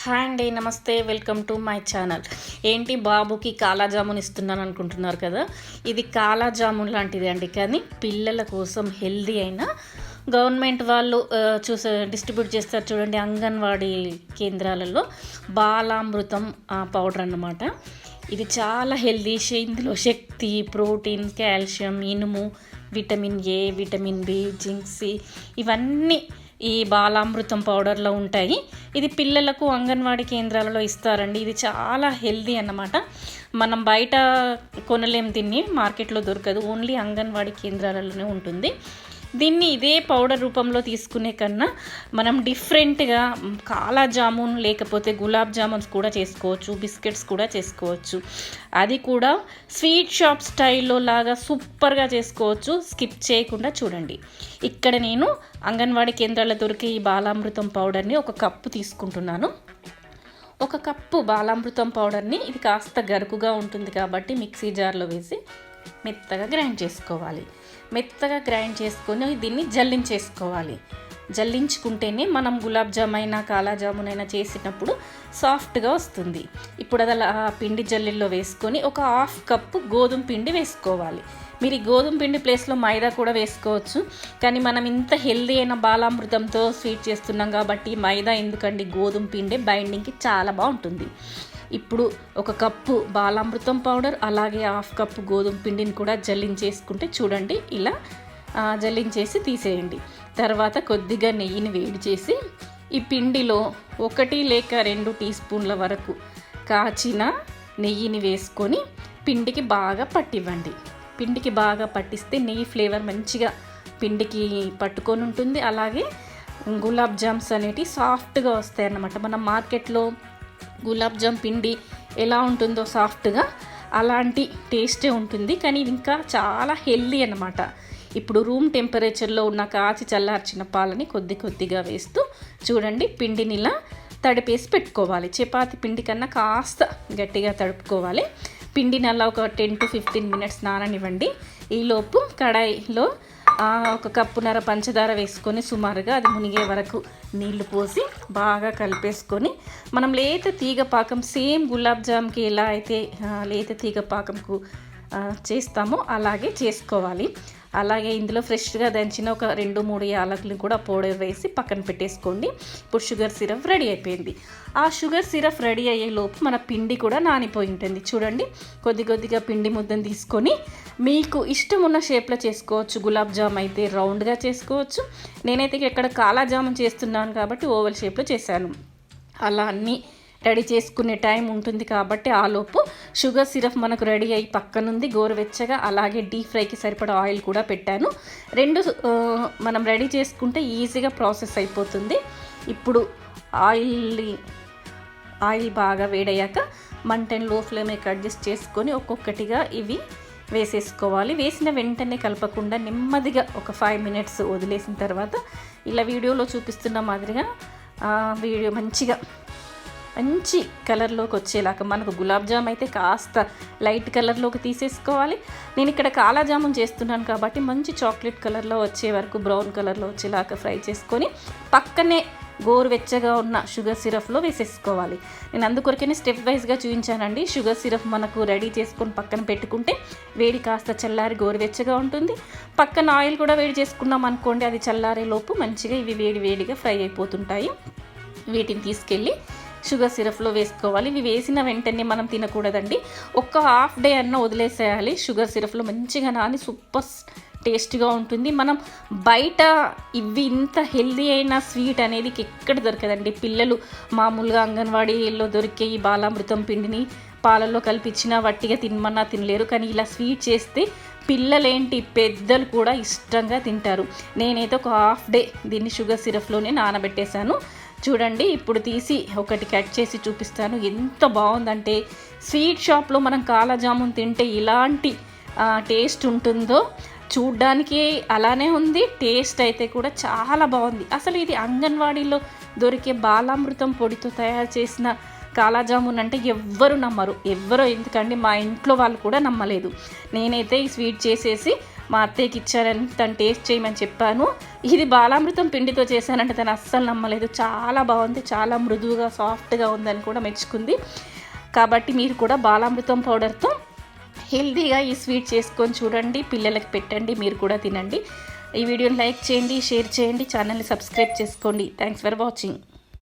Hi అండి నమస్తే welcome to my channel. ఏంటి బాబుకి కాలాజామున్ ఇస్తున్నాను అనుకుంటున్నారు కదా? ఇది కాలాజామున్ లాంటిది అండి కానీ పిల్లల కోసం హెల్దీ అయిన గవర్నమెంట్ వాళ్ళు చూసే డిస్ట్రిబ్యూట్ చేస్తారు చూడండి అంగన్వాడీ కేంద్రాలలో. బాలామృతం పౌడర్ అన్నమాట. ఇది చాలా హెల్దీ ఇందులో శక్తి ప్రోటీన్ కాల్షియం ఇనుము vitamin A vitamin B zinc C ఇవన్నీ ఈ బాలామృతం పౌడర్లో ఉంటాయి. ఇది పిల్లలకు అంగన్వాడీ కేంద్రాలలో ఇస్తారండి. ఇది చాలా హెల్దీ అన్నమాట. మనం బయట కొనలేం దీన్ని మార్కెట్లో దొరకదు. ఓన్లీ అంగన్వాడీ కేంద్రాలలోనే ఉంటుంది. దీన్ని ఇదే పౌడర్ రూపంలో తీసుకునే కన్నా మనం డిఫరెంట్గా కాలా జామున్ లేకపోతే గులాబ్ జామున్స్ కూడా చేసుకోవచ్చు బిస్కెట్స్ కూడా చేసుకోవచ్చు. అది కూడా స్వీట్ షాప్ స్టైల్లో లాగా సూపర్గా చేసుకోవచ్చు. స్కిప్ చేయకుండా చూడండి. ఇక్కడ నేను అంగన్వాడీ కేంద్రాల్లో దొరికే ఈ బాలామృతం పౌడర్ని ఒక కప్పు తీసుకుంటున్నాను. ఒక కప్పు బాలామృతం పౌడర్ని ఇది కాస్త గరుకుగా ఉంటుంది కాబట్టి మిక్సీ జార్లో వేసి మెత్తగా గ్రైండ్ చేసుకోవాలి. మెత్తగా గ్రైండ్ చేసుకొని దీన్ని జల్లించేసుకోవాలి. జల్లించుకుంటేనే మనం గులాబ్ జామ్ అయినా కాలా అయినా చేసినప్పుడు సాఫ్ట్గా వస్తుంది. ఇప్పుడు అది అలా ఆ పిండి జల్లిల్లో వేసుకొని ఒక హాఫ్ కప్పు గోధుమ పిండి వేసుకోవాలి. మీరు ఈ గోధుమ పిండి ప్లేస్లో మైదా కూడా వేసుకోవచ్చు. కానీ మనం ఇంత హెల్దీ అయిన బాలామృతంతో స్వీట్ చేస్తున్నాం కాబట్టి మైదా ఎందుకండి? గోధుమ పిండి బైండింగ్కి చాలా బాగుంటుంది. ఇప్పుడు ఒక కప్పు బాలామృతం పౌడర్ అలాగే హాఫ్ కప్పు గోధుమ పిండిని కూడా జల్లించేసుకుంటే చూడండి ఇలా జల్లించేసి తీసేయండి. తర్వాత కొద్దిగా నెయ్యిని వేడి చేసి ఈ పిండిలో ఒకటి లేక రెండు టీ స్పూన్ల వరకు కాచిన నెయ్యిని వేసుకొని పిండికి బాగా పట్టివ్వండి. పిండికి బాగా పట్టిస్తే నెయ్యి ఫ్లేవర్ మంచిగా పిండికి పట్టుకొని ఉంటుంది. అలాగే గులాబ్ జామ్స్ అనేటివి సాఫ్ట్గా వస్తాయి అన్నమాట మనం మార్కెట్లో గులాబ్ జామ్ పిండి ఎలా ఉంటుందో సాఫ్ట్గా అలాంటి టేస్టే ఉంటుంది. కానీ ఇది ఇంకా చాలా హెల్దీ అనమాట ఇప్పుడు రూమ్ టెంపరేచర్లో ఉన్న కాచి చల్లార్చిన పాలని కొద్ది కొద్దిగా వేస్తూ చూడండి పిండిని ఇలా తడిపేసి పెట్టుకోవాలి. చపాతి పిండి కన్నా కాస్త గట్టిగా తడుపుకోవాలి. పిండిని అలా ఒక టెన్ టు ఫిఫ్టీన్ మినిట్స్ నాననివ్వండి. ఈలోపు కడాయిలో ఒక కప్పున్నర పంచదార వేసుకొని సుమారుగా అది మునిగే వరకు నీళ్ళు పోసి బాగా కలిపేసుకొని మనం లేత తీగ పాకం సేమ్ గులాబ్ జామ్కి ఎలా అయితే లేత తీగ పాకంకు చేస్తామో అలాగే చేసుకోవాలి. అలాగే ఇందులో ఫ్రెష్గా దంచిన ఒక రెండు మూడు యాలకులు కూడా పౌడర్ వేసి పక్కన పెట్టేసుకోండి. ఇప్పుడు షుగర్ సిరప్ రెడీ అయిపోయింది. ఆ షుగర్ సిరప్ రెడీ అయ్యే లోపు మన పిండి కూడా నానిపోయి ఉంటుంది. చూడండి కొద్ది కొద్దిగా పిండి ముద్దను తీసుకొని మీకు ఇష్టం ఉన్న షేప్లో చేసుకోవచ్చు. గులాబ్ జామ్ అయితే రౌండ్గా చేసుకోవచ్చు. నేనైతే ఇక్కడ కాలా జామున్ చేస్తున్నాను కాబట్టి ఓవల్ షేప్లో చేశాను. అలా అన్నీ రెడీ చేసుకునే టైం ఉంటుంది కాబట్టి ఆలోపు షుగర్ సిరప్ మనకు రెడీ అయ్యి పక్కనుంది గోరువెచ్చగా. అలాగే డీప్ ఫ్రైకి సరిపడా ఆయిల్ కూడా పెట్టాను. రెండు మనం రెడీ చేసుకుంటే ఈజీగా ప్రాసెస్ అయిపోతుంది. ఇప్పుడు ఆయిల్ ఆయిల్ బాగా వేడయ్యాక మంటని లో ఫ్లేమ్ అడ్జస్ట్ చేసుకొని ఒక్కొక్కటిగా ఇవి వేసేసుకోవాలి. వేసిన వెంటనే కలపకుండా నెమ్మదిగా ఒక ఫైవ్ మినిట్స్ వదిలేసిన తర్వాత ఇలా వీడియోలో చూపిస్తున్న మాదిరిగా వీడియో మంచిగా మంచి కలర్లోకి వచ్చేలాగా మనకు గులాబ్ జామ్ అయితే కాస్త లైట్ కలర్లోకి తీసేసుకోవాలి. నేను ఇక్కడ కాలా జామున్ చేస్తున్నాను కాబట్టి మంచి చాక్లెట్ కలర్లో వచ్చే వరకు బ్రౌన్ కలర్లో వచ్చేలాగా ఫ్రై చేసుకొని పక్కనే గోరువెచ్చగా ఉన్న షుగర్ సిరప్లో వేసేసుకోవాలి. నేను అందుకొరకనే స్టెప్ వైజ్గా చూపించానండి. షుగర్ సిరప్ మనకు రెడీ చేసుకొని పక్కన పెట్టుకుంటే వేడి కాస్త చల్లారి గోరువెచ్చగా ఉంటుంది. పక్కన ఆయిల్ కూడా వేడి చేసుకున్నాం అనుకోండి అది చల్లారే లోపు మంచిగా ఇవి వేడి వేడిగా ఫ్రై అయిపోతుంటాయి. వీటిని తీసుకెళ్ళి షుగర్ సిరప్లో వేసుకోవాలి. ఇవి వేసిన వెంటనే మనం తినకూడదండి. ఒక్క హాఫ్ డే అన్న వదిలేసేయాలి. షుగర్ సిరప్లో మంచిగా నాని సూపర్ టేస్ట్గా ఉంటుంది. మనం బయట ఇవి ఇంత హెల్దీ అయిన స్వీట్ అనేది ఎక్కడ దొరకదండి. పిల్లలు మామూలుగా అంగన్వాడీలో దొరికే ఈ బాలామృతం పిండిని పాలల్లో కల్పించినా వట్టిగా తినమన్నా తినలేరు. కానీ ఇలా స్వీట్ చేస్తే పిల్లలేంటి? పెద్దలు కూడా ఇష్టంగా తింటారు. నేనైతే ఒక హాఫ్ డే దీన్ని షుగర్ సిరప్లోనే నానబెట్టేశాను. చూడండి ఇప్పుడు తీసి ఒకటి కట్ చేసి చూపిస్తాను. ఎంత బాగుందంటే స్వీట్ షాప్లో మనం కాలాజామున్ తింటే ఇలాంటి టేస్ట్ ఉంటుందో చూడ్డానికి అలానే ఉంది. టేస్ట్ అయితే కూడా చాలా బాగుంది. అసలు ఇది అంగన్వాడీలో దొరికే బాలామృతం పొడితో తయారు చేసిన కాలాజామున్ అంటే ఎవ్వరు నమ్మరు. ఎవ్వరు ఎందుకండి మా ఇంట్లో వాళ్ళు కూడా నమ్మలేదు. నేనైతే ఈ స్వీట్ చేసేసి మా అత్తయ్యకి ఇచ్చారని తను టేస్ట్ చేయమని చెప్పాను. ఇది బాలామృతం పిండితో చేశానంటే తను అస్సలు నమ్మలేదు. చాలా బాగుంది చాలా మృదువుగా సాఫ్ట్గా ఉందని కూడా మెచ్చుకుంది. కాబట్టి మీరు కూడా బాలామృతం పౌడర్తో హెల్తీగా ఈ స్వీట్ చేసుకొని చూడండి పిల్లలకి పెట్టండి మీరు కూడా తినండి. ఈ వీడియోని లైక్ చేయండి షేర్ చేయండి ఛానల్ని సబ్స్క్రైబ్ చేసుకోండి. Thanks for watching